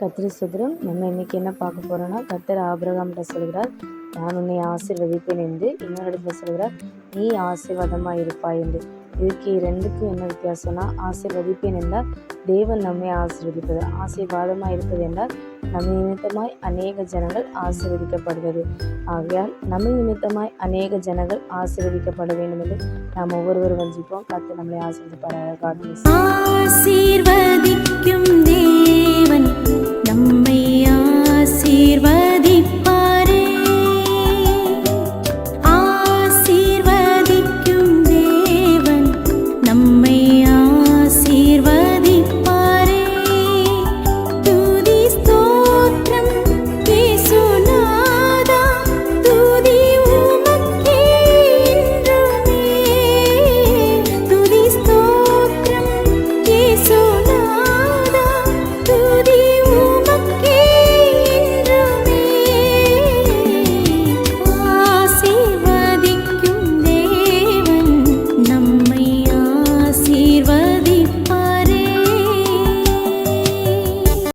கத்திரி சுதரம். நம்ம இன்னைக்கு என்ன பார்க்க போறோம்னா கத்தர் ஆபிரகாம்கிட்ட சொல்கிறார் நான் உன்னை ஆசீர்வதிப்பேன் என்று. இன்னொரு இடத்துல சொல்கிறார் நீ ஆசீர்வாதமாக இருப்பாய் என்று. இதுக்கு ரெண்டுக்கும் என்ன வித்தியாசம்னா ஆசீர்வதிப்பேன் என்றால் தேவன் நம்மை ஆசீர்வதிப்பது ஆசீர்வாதமாக இருப்பது என்றால் நம்ம நிமித்தமாய் அநேக ஜனங்கள் ஆசீர்வதிக்கப்படுவது. ஆகையால் நம்ம நிமித்தமாய் அநேக ஜனங்கள் ஆசீர்வதிக்கப்பட வேண்டும் என்று நாம் ஒவ்வொருவரும் வஞ்சிப்போம். கத்து நம்மளை ஆசீர்வதிப்பார்கள்